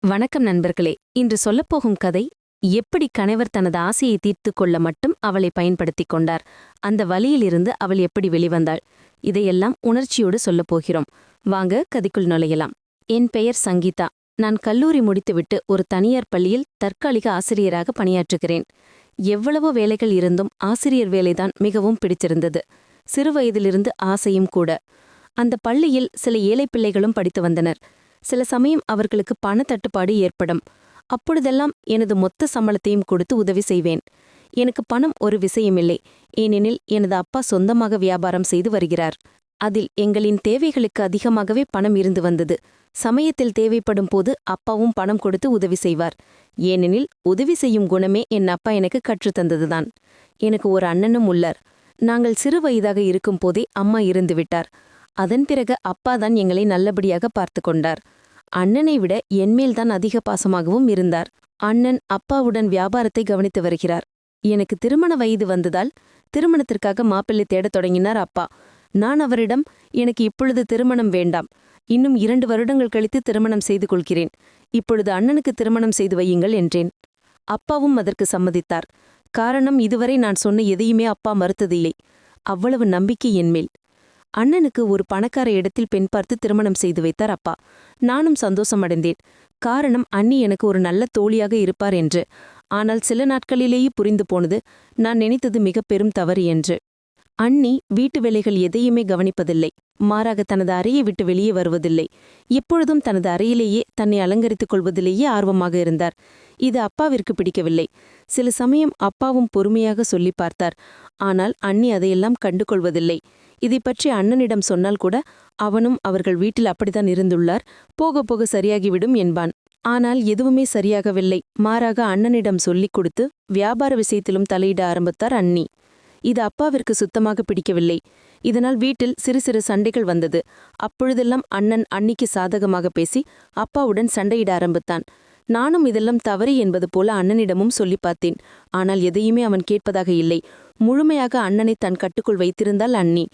வணக்கம் நண்பர்களே. இன்று சொல்லப்போகும் கதை எப்படி கணவர் தனது ஆசையை தீர்த்து கொள்ள மட்டும் அவளை பயன்படுத்திக் கொண்டார்? அந்த வழியிலிருந்து அவள் எப்படி வெளிவந்தாள்? இதையெல்லாம் உணர்ச்சியோடு சொல்லப் போகிறோம். வாங்க கதைக்குள் நுழையலாம். என் பெயர் சங்கீதா. நான் கல்லூரி முடித்துவிட்டு ஒரு தனியார் பள்ளியில் தற்காலிக ஆசிரியராக பணியாற்றுகிறேன். எவ்வளவோ வேலைகள் இருந்தும் ஆசிரியர் வேலைதான் மிகவும் பிடிச்சிருந்தது சிறுவயதிலிருந்து ஆசையும் கூட. அந்த பள்ளியில் சில ஏழை பிள்ளைகளும் படித்து வந்தனர். சில சமயம் அவர்களுக்கு பணத்தட்டுப்பாடு ஏற்படும். அப்பொழுதெல்லாம் எனது மொத்த சம்பளத்தையும் கொடுத்து உதவி செய்வேன். எனக்கு பணம் ஒரு விஷயமில்லை. ஏனெனில் எனது அப்பா சொந்தமாக வியாபாரம் செய்து வருகிறார். அதில் எங்களின் தேவைகளுக்கு அதிகமாகவே பணம் இருந்து வந்தது. சமயத்தில் தேவைப்படும் போது அப்பாவும் பணம் கொடுத்து உதவி செய்வார். ஏனெனில் உதவி செய்யும் குணமே என் அப்பா எனக்கு கற்றுத்தந்ததுதான் எனக்கு ஒரு அண்ணனும் உள்ளார். நாங்கள் சிறு வயதாக இருக்கும் போதே அம்மா இருந்துவிட்டார் அதன் பிறகு அப்பாதான் எங்களை நல்லபடியாக பார்த்து கொண்டார். அண்ணனை விட என்மேல்தான் அதிக பாசமாகவும் இருந்தார். அண்ணன் அப்பாவுடன் வியாபாரத்தை கவனித்து வருகிறார். எனக்கு திருமண வயது வந்ததால் திருமணத்திற்காக மாப்பிள்ளை தேடத் தொடங்கினார் அப்பா. நான் அவரிடம் எனக்கு இப்பொழுது திருமணம் வேண்டாம். இன்னும் இரண்டு வருடங்கள் கழித்து திருமணம் செய்து கொள்கிறேன். இப்பொழுது அண்ணனுக்கு திருமணம் செய்து வையுங்கள் என்றேன். அப்பாவும் அதற்கு சம்மதித்தார். காரணம் இதுவரை நான் சொன்ன எதையுமே அப்பா மறுத்ததில்லை. அவ்வளவு நம்பிக்கை என்மேல் அண்ணனுக்கு ஒரு பணக்கார இடத்தில் பெண் பார்த்து திருமணம் செய்து வைத்தார் அப்பா. நானும் சந்தோஷமடைந்தேன். காரணம் அண்ணி எனக்கு ஒரு நல்ல தோழியாக இருப்பார் என்று. ஆனால் சில நாட்களிலேயே புரிந்து போனது நான் நினைத்தது மிக பெரும் தவறு என்று. அண்ணி வீட்டு வேலைகள் எதையுமே கவனிப்பதில்லை. மாறாக தனது அறையை விட்டு வெளியே வருவதில்லை. எப்பொழுதும் தனது அறையிலேயே தன்னை அலங்கரித்துக் கொள்வதிலேயே ஆர்வமாக இருந்தார். இது அப்பாவிற்கு பிடிக்கவில்லை. சில சமயம் அப்பாவும் பொறுமையாக சொல்லி பார்த்தார். ஆனால் அண்ணி அதையெல்லாம் கண்டு கொள்வதில்லை இதை பற்றி அண்ணனிடம் சொன்னால் கூட அவனும் அவர்கள் வீட்டில் அப்படித்தான் இருந்துள்ளார். போக போக சரியாகிவிடும் என்பான். ஆனால் எதுவுமே சரியாகவில்லை. மாறாக அண்ணனிடம் சொல்லிக் கொடுத்து வியாபார விஷயத்திலும் தலையிட ஆரம்பித்தார் அண்ணி. இது அப்பாவிற்கு சுத்தமாக பிடிக்கவில்லை. இதனால் வீட்டில் சிறு சிறு சண்டைகள் வந்தது. அப்பொழுதெல்லாம் அண்ணன் அன்னிக்கு சாதகமாக பேசி அப்பாவுடன் சண்டையிட ஆரம்பித்தான். நானும் இதெல்லாம் தவறு என்பது போல அண்ணனிடமும் சொல்லி பார்த்தேன். ஆனால் எதையுமே அவன் கேட்பதாக இல்லை. முழுமையாக அண்ணனை தன் கட்டுக்குள் வைத்திருந்தால் அண்ணி.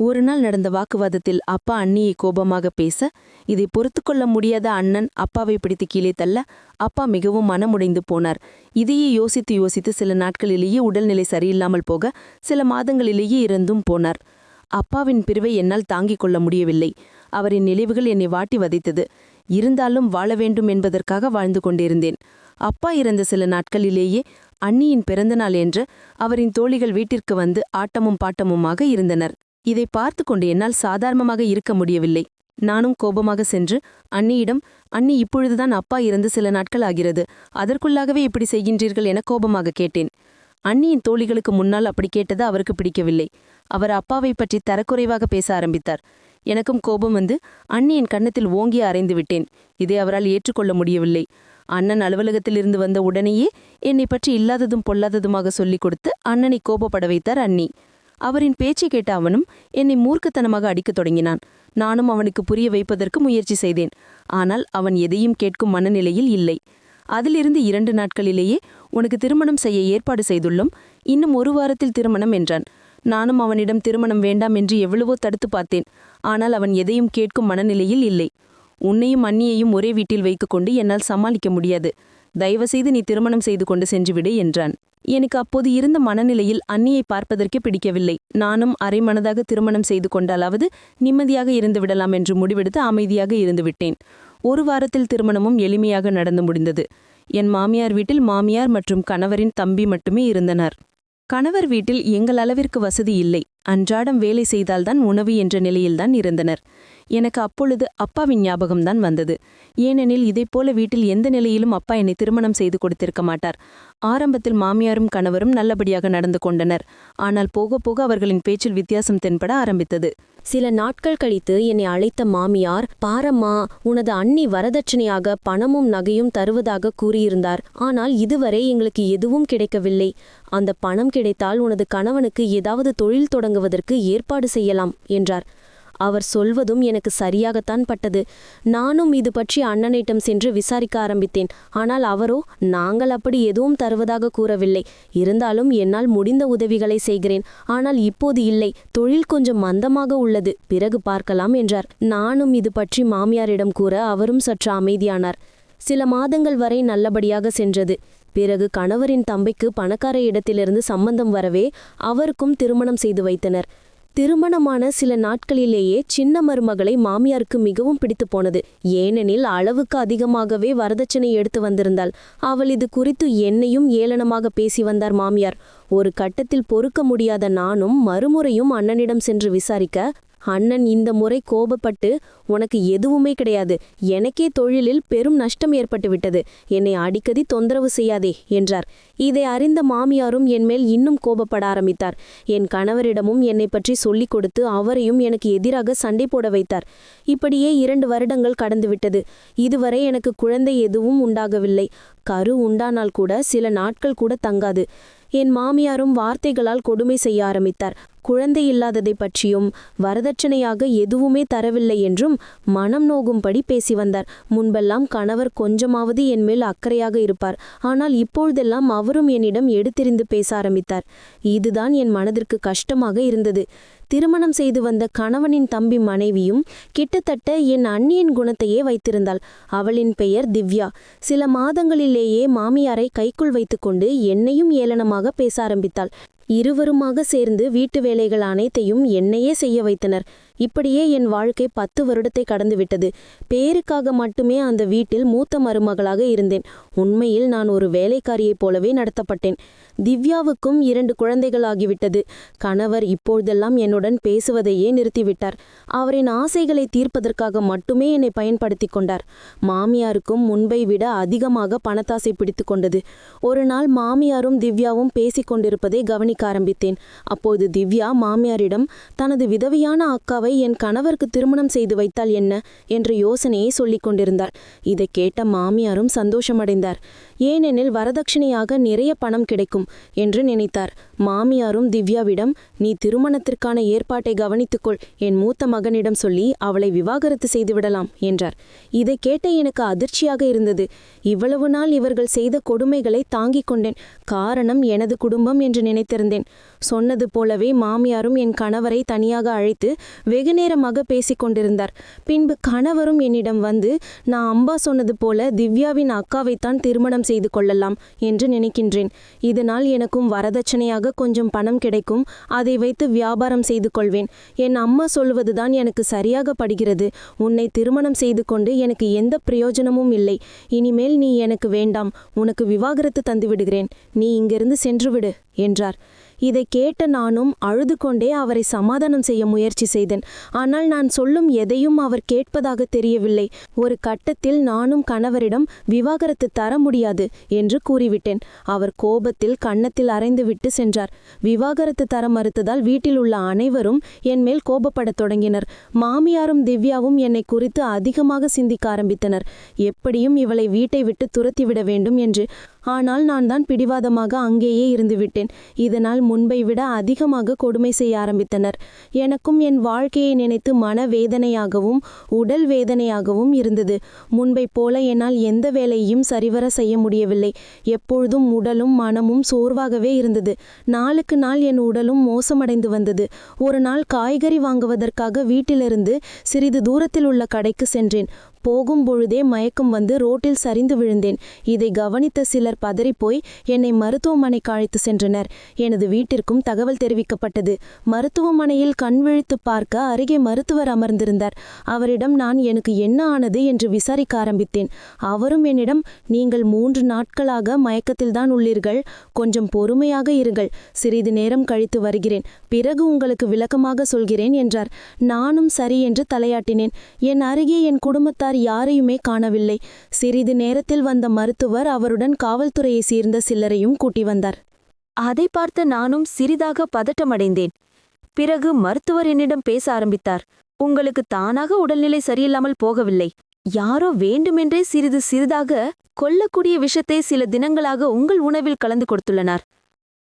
ஒரு நாள் நடந்த வாக்குவாதத்தில் அப்பா அண்ணியை கோபமாக பேச இதை பொறுத்து கொள்ள முடியாத அண்ணன் அப்பாவை பிடித்து கீழே தள்ள அப்பா மிகவும் மனமுடைந்து போனார். இதையே யோசித்து யோசித்து சில நாட்களிலேயே உடல்நிலை சரியில்லாமல் போக சில மாதங்களிலேயே இறந்தும் போனார். அப்பாவின் பிரிவை என்னால் தாங்கிக் கொள்ள முடியவில்லை. அவரின் நினைவுகள் என்னை வாட்டி வதைத்தது. இருந்தாலும் வாழ வேண்டும் என்பதற்காக வாழ்ந்து கொண்டிருந்தேன். அப்பா இறந்த சில நாட்களிலேயே அண்ணியின் பிறந்தநாள் என்று அவரின் தோழிகள் வீட்டிற்கு வந்து ஆட்டமும் பாட்டமுமாக இருந்தனர். இதை பார்த்து கொண்டு என்னால் சாதாரணமாக இருக்க முடியவில்லை. நானும் கோபமாக சென்று அண்ணியிடம் அண்ணி இப்பொழுதுதான் அப்பா இருந்து சில நாட்கள் ஆகிறது அதற்குள்ளாகவே இப்படி செய்கின்றீர்கள் என கோபமாக கேட்டேன். அண்ணியின் தோழிகளுக்கு முன்னால் அப்படி கேட்டது அவருக்கு பிடிக்கவில்லை. அவர் அப்பாவை பற்றி தரக்குறைவாக பேச ஆரம்பித்தார். எனக்கும் கோபம் வந்து அண்ணியின் கன்னத்தில் ஓங்கி அரைந்து விட்டேன். இதை அவரால் ஏற்றுக்கொள்ள முடியவில்லை. அண்ணன் அலுவலகத்திலிருந்து வந்த உடனேயே என்னை பற்றி இல்லாததும் பொல்லாததுமாக சொல்லிக் கொடுத்து அண்ணனை கோபப்பட வைத்தார் அண்ணி. அவரின் பேச்சை கேட்ட அவனும் என்னை மூர்க்கத்தனமாக அடிக்கத் தொடங்கினான். நானும் அவனுக்கு புரிய வைப்பதற்கு முயற்சி செய்தேன். ஆனால் அவன் எதையும் கேட்கும் மனநிலையில் இல்லை. அதிலிருந்து இரண்டு நாட்களிலேயே உனக்கு திருமணம் செய்ய ஏற்பாடு செய்துள்ளோம். இன்னும் ஒரு வாரத்தில் திருமணம் என்றான். நானும் அவனிடம் திருமணம் வேண்டாம் என்று எவ்வளவோ தடுத்து பார்த்தேன். ஆனால் அவன் எதையும் கேட்கும் மனநிலையில் இல்லை. உன்னையும் அன்னியையும் ஒரே வீட்டில் வைத்துக்கொண்டு என்னால் சமாளிக்க முடியாது. தயவுசெய்து நீ திருமணம் செய்து கொண்டு சென்றுவிடு என்றான். எனக்கு அப்போது இருந்த மனநிலையில் அன்னியை பார்ப்பதற்கே பிடிக்கவில்லை. நானும் அரை மனதாக திருமணம் செய்து கொண்டாலாவது நிம்மதியாக இருந்து விடலாம் என்று முடிவெடுத்து அமைதியாக இருந்துவிட்டேன் ஒரு வாரத்தில் திருமணமும் எளிமையாக நடந்து முடிந்தது. என் மாமியார் வீட்டில் மாமியார் மற்றும் கணவரின் தம்பி மட்டுமே இருந்தனர். கணவர் வீட்டில் எங்கள் அளவிற்கு வசதி இல்லை. அன்றாடம் வேலை செய்தால்தான் உணவு என்ற நிலையில்தான் இருந்தனர். எனக்கு அப்பொழுது அப்பாவின் ஞாபகம்தான் வந்தது. ஏனெனில் இதைப்போல வீட்டில் எந்த நிலையிலும் அப்பா என்னை திருமணம் செய்து கொடுத்திருக்க மாட்டார். ஆரம்பத்தில் மாமியாரும் கணவரும் நல்லபடியாக நடந்து கொண்டனர். ஆனால் போக போக அவர்களின் பேச்சில் வித்தியாசம் தென்பட ஆரம்பித்தது. சில நாட்கள் கழித்து என்னை அழைத்த மாமியார் பாரம்மா உனது அண்ணி வரதட்சணையாக பணமும் நகையும் தருவதாக கூறியிருந்தார். ஆனால் இதுவரை எங்களுக்கு எதுவும் கிடைக்கவில்லை. அந்த பணம் கிடைத்தால் உனது கணவனுக்கு ஏதாவது தொழில் தொடங்குவதற்கு ஏற்பாடு செய்யலாம் என்றார். அவர் சொல்வதும் எனக்கு சரியாகத்தான் பட்டது. நானும் இது பற்றி அண்ணனிடம் சென்று விசாரிக்க ஆரம்பித்தேன். ஆனால் அவரோ நாங்கள் அப்படி எதுவும் தருவதாக கூறவில்லை. இருந்தாலும் என்னால் முடிந்த உதவிகளை செய்கிறேன். ஆனால் இப்போது இல்லை. தொழில் கொஞ்சம் மந்தமாக உள்ளது. பிறகு பார்க்கலாம் என்றார். நானும் இது பற்றி மாமியாரிடம் கூற அவரும் சற்று அமைதியானார். சில மாதங்கள் வரை நல்லபடியாக சென்றது. பிறகு கணவரின் தம்பிக்கு பணக்கார இடத்திலிருந்து சம்பந்தம் வரவே அவருக்கும் திருமணம் செய்து வைத்தனர். திருமணமான சில நாட்களிலேயே சின்ன மருமகளை மாமியாருக்கு மிகவும் பிடித்து போனது. ஏனெனில் அளவுக்கு அதிகமாகவே வரதட்சணை எடுத்து வந்திருந்தாள். அவள் இது குறித்து என்னையும் ஏளனமாக பேசி வந்தார் மாமியார். ஒரு கட்டத்தில் பொறுக்க முடியாத நானும் மறுமுறையும் அண்ணனிடம் சென்று விசாரிக்க அண்ணன் இந்த முறை கோபப்பட்டு உனக்கு எதுவுமே கிடையாது. எனக்கே தொழிலில் பெரும் நஷ்டம் ஏற்பட்டுவிட்டது என்னை அடிக்கடி தொந்தரவு செய்யாதே என்றார். இதை அறிந்த மாமியாரும் என்மேல் இன்னும் கோபப்பட ஆரம்பித்தார். என் கணவரிடமும் என்னை பற்றி சொல்லிக் கொடுத்து அவரையும் எனக்கு எதிராக சண்டை போட வைத்தார். இப்படியே இரண்டு வருடங்கள் கடந்துவிட்டது இதுவரை எனக்கு குழந்தை எதுவும் உண்டாகவில்லை. கரு உண்டானால் கூட சில நாட்கள் கூட தங்காது. என் மாமியாரும் வார்த்தைகளால் கொடுமை செய்ய ஆரம்பித்தார். குழந்தை இல்லாததை பற்றியும் வரதட்சணையாக எதுவுமே தரவில்லை என்றும் மனம் நோகும்படி பேசி வந்தார். முன்பெல்லாம் கணவர் கொஞ்சமாவது என் மேல் அக்கறையாக இருப்பார். ஆனால் இப்பொழுதெல்லாம் அவரும் என்னிடம் எடுத்தெறிந்து பேச ஆரம்பித்தார். இதுதான் என் மனதிற்கு கஷ்டமாக இருந்தது. திருமணம் செய்து வந்த கணவனின் தம்பி மனைவியும் கிட்டத்தட்ட என் அண்ணியின் குணத்தையே வைத்திருந்தாள். அவளின் பெயர் திவ்யா. சில மாதங்களிலேயே மாமியாரை கைக்குள் வைத்துக்கொண்டு என்னையும் ஏளனமாக பேச ஆரம்பித்தாள். இருவருமாக சேர்ந்து வீட்டு வேலைகள் அனைத்தையும் என்னையே செய்ய வைத்தனர். இப்படியே என் வாழ்க்கை பத்து வருடத்தை கடந்துவிட்டது. பேருக்காக மட்டுமே அந்த வீட்டில் மூத்த மருமகளாக இருந்தேன். உண்மையில் நான் ஒரு வேலைக்காரியைப் போலவே நடத்தப்பட்டேன். திவ்யாவுக்கும் இரண்டு குழந்தைகள் ஆகிவிட்டது கணவர் இப்பொழுதெல்லாம் என்னுடன் பேசுவதையே நிறுத்திவிட்டார். அவரின் ஆசைகளை தீர்ப்பதற்காக மட்டுமே என்னை பயன்படுத்தி கொண்டார். மாமியாருக்கும் முன்பை விட அதிகமாக பணத்தாசை பிடித்து கொண்டது. ஒரு நாள் மாமியாரும் திவ்யாவும் பேசிக்கொண்டிருப்பதை கவனி கவனிக்க ஆரம்பித்தேன். அப்போது திவ்யா மாமியாரிடம் தனது விதவையான அக்காவை என் கணவருக்கு திருமணம் செய்து வைத்தால் என்ன? என்ற யோசனையை சொல்லிக் கொண்டிருந்தாள். இதை கேட்ட மாமியாரும் சந்தோஷமடைந்தார். ஏனெனில் வரதட்சணையாக நிறைய பணம் கிடைக்கும் என்று நினைத்தார். மாமியாரும் திவ்யாவிடம் நீ திருமணத்திற்கான ஏற்பாட்டை கவனித்துக்கொள். என் மூத்த மகனிடம் சொல்லி அவளை விவாகரத்து செய்துவிடலாம் என்றார். இதை கேட்ட எனக்கு அதிர்ச்சியாக இருந்தது. இவ்வளவு நாள் இவர்கள் செய்த கொடுமைகளை தாங்கிக் கொண்டேன். காரணம் எனது குடும்பம் என்று நினைத்திருந்தேன். சொன்னது போலவே மாமியாரும் என் கணவரை தனியாக அழைத்து வெகு நேரமாக பேசிக் கொண்டிருந்தார். பின்பு கணவரும் என்னிடம் வந்து நான் அம்பா சொன்னது போல திவ்யாவின் அக்காவைத்தான் திருமணம் செய்து கொள்ளலாம் என்று நினைக்கின்றேன். இதனால் எனக்கும் வரதட்சணையாக கொஞ்சம் பணம் கிடைக்கும். அதை வைத்து வியாபாரம் செய்து கொள்வேன். என் அம்மா சொல்வதுதான் எனக்கு சரியாக படுகிறது. உன்னை திருமணம் செய்து கொண்டு எனக்கு எந்த பிரயோஜனமும் இல்லை. இனிமேல் நீ எனக்கு வேண்டாம். உனக்கு விவாகரத்து தந்துவிடுகிறேன். நீ இங்கிருந்து சென்றுவிடு என்றார். இதை கேட்ட நானும் அழுது கொண்டே அவரை சமாதானம் செய்ய முயற்சி செய்தேன். ஆனால் நான் சொல்லும் எதையும் அவர் கேட்பதாக தெரியவில்லை. ஒரு கட்டத்தில் நானும் கணவரிடம் விவாகரத்து தர முடியாது என்று கூறிவிட்டேன். அவர் கோபத்தில் கன்னத்தில் அரைந்துவிட்டு சென்றார். விவாகரத்து தர மறுத்ததால் வீட்டில் உள்ள அனைவரும் என் மேல் கோபப்படத் தொடங்கினர். மாமியாரும் திவ்யாவும் என்னை குறித்து அதிகமாக சிந்திக்க ஆரம்பித்தனர். எப்படியும் இவளை வீட்டை விட்டு துரத்திவிட வேண்டும் என்று. ஆனால் நான் தான் பிடிவாதமாக அங்கேயே இருந்துவிட்டேன். இதனால் முன்பை விட அதிகமாக கொடுமை செய்ய ஆரம்பித்தனர். எனக்கும் என் வாழ்க்கையை நினைத்து மன வேதனையாகவும் உடல் வேதனையாகவும் இருந்தது. முன்பைப் போல என்னால் எந்த வேலையையும் சரிவர செய்ய முடியவில்லை. எப்பொழுதும் உடலும் மனமும் சோர்வாகவே இருந்தது. நாளுக்கு நாள் என் உடலும் மோசமடைந்து வந்தது. ஒரு நாள் காய்கறி வாங்குவதற்காக வீட்டிலிருந்து சிறிது தூரத்தில் உள்ள கடைக்கு சென்றேன். போகும் பொழுதே மயக்கம் வந்து ரோட்டில் சரிந்து விழுந்தேன். இதை கவனித்த சிலர் பதறிப்போய் என்னை மருத்துவமனைக்கு அழைத்து சென்றனர். எனது வீட்டிற்கும் தகவல் தெரிவிக்கப்பட்டது. மருத்துவமனையில் கண் விழித்து பார்க்க அருகே மருத்துவர் அமர்ந்திருந்தார். அவரிடம் நான் எனக்கு என்ன ஆனது என்று விசாரிக்க ஆரம்பித்தேன். அவரும் என்னிடம் நீங்கள் மூன்று நாட்களாக மயக்கத்தில்தான் உள்ளீர்கள். கொஞ்சம் பொறுமையாக இருங்கள். சிறிது நேரம் கழித்து வருகிறேன். பிறகு உங்களுக்கு விளக்கமாக சொல்கிறேன் என்றார். நானும் சரி என்று தலையாட்டினேன். என் அருகே என் குடும்பத்தார் யாரையுமே காணவில்லை. சிறிது நேரத்தில் வந்த மருத்துவர் அவருடன் காவல்துறையை சேர்ந்த சிலரையும் கூட்டி வந்தார். அதை பார்த்து நானும் சிறிதாக பதட்டமடைந்தேன். பிறகு மருத்துவர் என்னிடம் பேச ஆரம்பித்தார். உங்களுக்கு தானாக உடல்நிலை சரியில்லாமல் போகவில்லை. யாரோ வேண்டுமென்றே சிறிது சிறிதாக கொல்லக்கூடிய விஷத்தை சில தினங்களாக உங்கள் உணவில் கலந்து கொடுத்துள்ளனர்.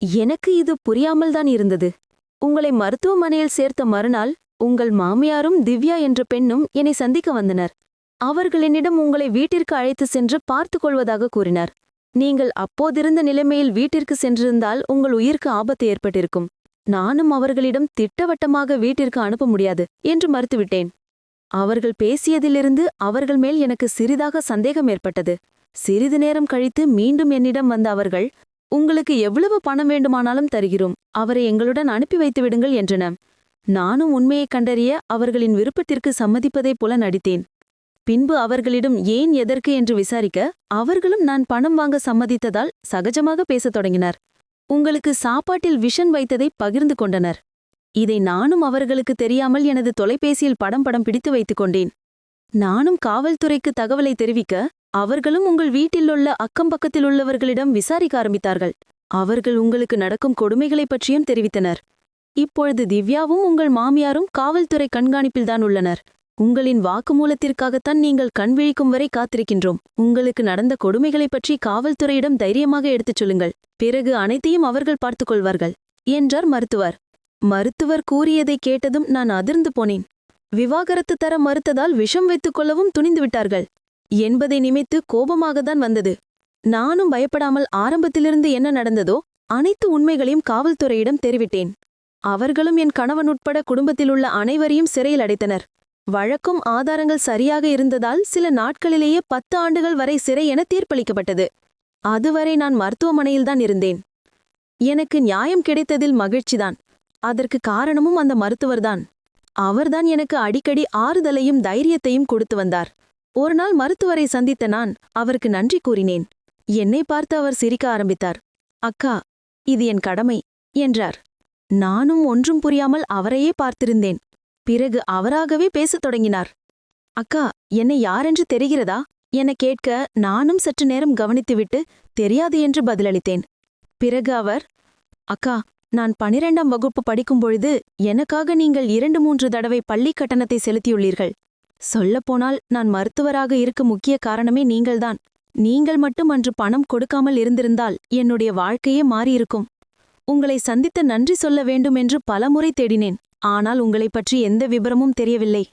எனக்கு இது புரியாமல்தான் இருந்தது. உங்களை மருத்துவமனையில் சேர்த்த மறுநாள் உங்கள் மாமியாரும் திவ்யா என்ற பெண்ணும் என்னை சந்திக்க வந்தனர். அவர்கள் என்னிடம் உங்களை வீட்டிற்கு அழைத்து சென்று பார்த்துக் கொள்வதாக கூறினார். நீங்கள் அப்போதிருந்த நிலைமையில் வீட்டிற்கு சென்றிருந்தால் உங்கள் உயிருக்கு ஆபத்து ஏற்பட்டிருக்கும். நானும் அவர்களிடம் திட்டவட்டமாக வீட்டிற்கு அனுப்ப முடியாது என்று மறுத்துவிட்டேன். அவர்கள் பேசியதிலிருந்து அவர்கள் மேல் எனக்கு சிறிதாக சந்தேகம் ஏற்பட்டது. சிறிது நேரம் கழித்து மீண்டும் என்னிடம் வந்த அவர்கள் உங்களுக்கு எவ்வளவு பணம் வேண்டுமானாலும் தருகிறோம். அவரை எங்களுடன் அனுப்பி வைத்து விடுங்கள் என்றன நானும் உண்மையைக் கண்டறிய அவர்களின் விருப்பத்திற்கு சம்மதிப்பதைப் போல நடித்தேன். பின்பு அவர்களிடம் ஏன் எதற்கு என்று விசாரிக்க அவர்களும் நான் பணம் வாங்க சம்மதித்ததால் சகஜமாக பேசத் தொடங்கினர். உங்களுக்கு சாப்பாட்டில் விஷன் வைத்ததை பகிர்ந்து கொண்டனர். இதை நானும் அவர்களுக்கு தெரியாமல் எனது தொலைபேசியில் படம் படம் பிடித்து வைத்துக் கொண்டேன். நானும் காவல்துறைக்கு தகவலை தெரிவிக்க அவர்களும் உங்கள் வீட்டிலுள்ள அக்கம் பக்கத்தில் உள்ளவர்களிடம் விசாரிக்க ஆரம்பித்தார்கள். அவர்கள் உங்களுக்கு நடக்கும் கொடுமைகளைப் பற்றியும் தெரிவித்தனர். இப்பொழுது திவ்யாவும் உங்கள் மாமியாரும் காவல்துறை கண்காணிப்பில்தான் உள்ளனர். உங்களின் வாக்குமூலத்திற்காகத்தான் நீங்கள் கண் விழிக்கும் வரை காத்திருக்கின்றோம். உங்களுக்கு நடந்த கொடுமைகளைப் பற்றி காவல்துறையிடம் தைரியமாக எடுத்துச் சொல்லுங்கள். பிறகு அனைத்தையும் அவர்கள் பார்த்துக் கொள்வார்கள் என்றார் மருத்துவர். மருத்துவர் கூறியதைக் கேட்டதும் நான் அதிர்ந்து போனேன். விவாகரத்து தர மறுத்ததால் விஷம் வைத்துக் கொள்ளவும் துணிந்து விட்டார்கள். என்பதை நினைத்து கோபமாகத்தான் வந்தது. நானும் பயப்படாமல் ஆரம்பத்திலிருந்து என்ன நடந்ததோ அனைத்து உண்மைகளையும் காவல்துறையிடம் தெரிவித்தேன். அவர்களும் என் கணவன் உட்பட குடும்பத்திலுள்ள அனைவரையும் சிறையில் அடைத்தனர். வழக்கும் ஆதாரங்கள் சரியாக இருந்ததால் சில நாட்களிலேயே பத்து ஆண்டுகள் வரை சிறை என தீர்ப்பளிக்கப்பட்டது. அதுவரை நான் மருத்துவமனையில்தான் இருந்தேன். எனக்கு நியாயம் கிடைத்ததில் மகிழ்ச்சிதான். அதற்கு காரணமும் அந்த மருத்துவர்தான். அவர்தான் எனக்கு அடிக்கடி ஆறுதலையும் தைரியத்தையும் கொடுத்து வந்தார். ஒரு நாள் மருத்துவரை சந்தித்த நான் அவருக்கு நன்றி கூறினேன். என்னை பார்த்து அவர் சிரிக்க ஆரம்பித்தார். அக்கா இது என் கடமை என்றார். நானும் ஒன்றும் புரியாமல் அவரையே பார்த்திருந்தேன். பிறகு அவராகவே பேசத் தொடங்கினார். அக்கா என்னை யாரென்று தெரிகிறதா? என கேட்க நானும் சற்று நேரம் கவனித்துவிட்டு தெரியாது என்று பதிலளித்தேன். பிறகு அவர் அக்கா நான் பனிரெண்டாம் வகுப்பு படிக்கும் பொழுது எனக்காக நீங்கள் இரண்டு மூன்று தடவை பள்ளி கட்டணத்தை செலுத்தியுள்ளீர்கள். சொல்லப்போனால் நான் மருத்துவராக இருக்க முக்கிய காரணமே நீங்கள்தான். நீங்கள் மட்டும் அன்று பணம் கொடுக்காமல் இருந்திருந்தால் என்னுடைய வாழ்க்கையே மாறியிருக்கும். உங்களை சந்தித்த நன்றி சொல்ல வேண்டும் என்று பலமுறை தேடினேன். ஆனால் உங்களைப் பற்றி எந்த விபரமும் தெரியவில்லை.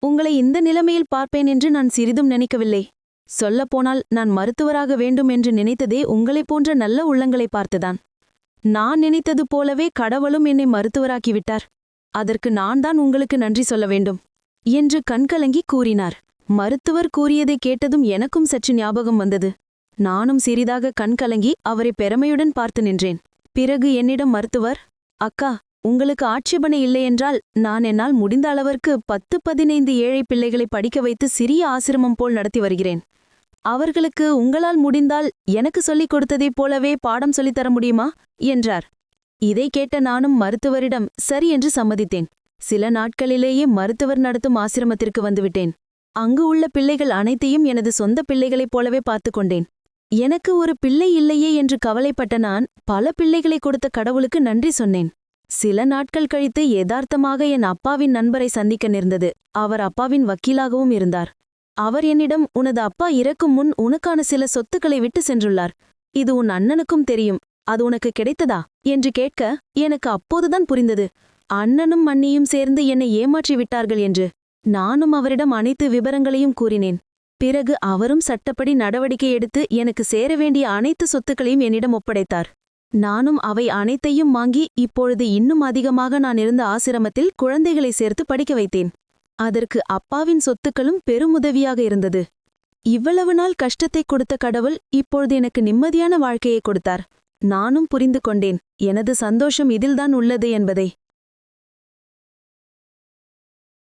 உங்களை இந்த நிலைமையில் பார்ப்பேன் என்று நான் சிறிதும் நினைக்கவில்லை. சொல்லப்போனால் நான் மருத்துவராக வேண்டும் என்று நினைத்ததே உங்களைப் போன்ற நல்ல உள்ளங்களை பார்த்துதான். நான் நினைத்தது போலவே கடவுளும் என்னை மருத்துவராக்கிவிட்டார். அதற்கு நான் தான் உங்களுக்கு நன்றி சொல்ல வேண்டும் என்று கண்கலங்கி கூறினார். மருத்துவர் கூறியதைக் கேட்டதும் எனக்கும் சற்று ஞாபகம் வந்தது. நானும் சிறிதாக கண்கலங்கி அவரை பெருமையுடன் பார்த்து நின்றேன். பிறகு என்னிடம் மருத்துவர் அக்கா உங்களுக்கு ஆட்சேபனை இல்லையென்றால் நான் என்னால் முடிந்த அளவிற்கு பத்து பதினைந்து ஏழை பிள்ளைகளை படிக்க வைத்து சிறிய ஆசிரமம் போல் நடத்தி வருகிறேன். அவர்களுக்கு உங்களால் முடிந்தால் எனக்கு சொல்லிக் கொடுத்ததைப் போலவே பாடம் சொல்லித் தர முடியுமா? என்றார். இதை கேட்ட நானும் மருத்துவரிடம் சரி என்று சம்மதித்தேன். சில நாட்களிலேயே மருத்துவர் நடத்தும் ஆசிரமத்திற்கு வந்துவிட்டேன். அங்கு உள்ள பிள்ளைகள் அனைத்தையும் எனது சொந்த பிள்ளைகளைப் போலவே பார்த்துக் கொண்டேன். எனக்கு ஒரு பிள்ளை இல்லையே என்று கவலைப்பட்ட நான் பல பிள்ளைகளை கொடுத்த கடவுளுக்கு நன்றி சொன்னேன். சில நாட்கள் கழித்து யதார்த்தமாக என் அப்பாவின் நண்பரை சந்திக்க நேர்ந்தது. அவர் அப்பாவின் வக்கீலாகவும் இருந்தார். அவர் என்னிடம் உனது அப்பா இறக்கும் முன் உனக்கான சில சொத்துக்களை விட்டு சென்றுள்ளார். இது உன் அண்ணனுக்கும் தெரியும். அது உனக்கு கிடைத்ததா? என்று கேட்க எனக்கு அப்போதுதான் புரிந்தது. அண்ணனும் அண்ணியும் சேர்ந்து என்னை ஏமாற்றி விட்டார்கள் என்று நானும் அவரிடம் அனைத்து விவரங்களையும் கூறினேன். பிறகு அவரும் சட்டப்படி நடவடிக்கை எடுத்து எனக்கு சேர வேண்டிய அனைத்து சொத்துக்களையும் என்னிடம் ஒப்படைத்தார். நானும் அவை அனைத்தையும் வாங்கி இப்பொழுது இன்னும் அதிகமாக நான் இருந்த ஆசிரமத்தில் குழந்தைகளை சேர்த்து படிக்க வைத்தேன். அதற்கு அப்பாவின் சொத்துக்களும் பெருமுதவியாக இருந்தது. இவ்வளவு நாள் கஷ்டத்தை கொடுத்த கடவுள் இப்பொழுது எனக்கு நிம்மதியான வாழ்க்கையை கொடுத்தார். நானும் புரிந்து கொண்டேன் எனது சந்தோஷம் இதில்தான் உள்ளது என்பதை.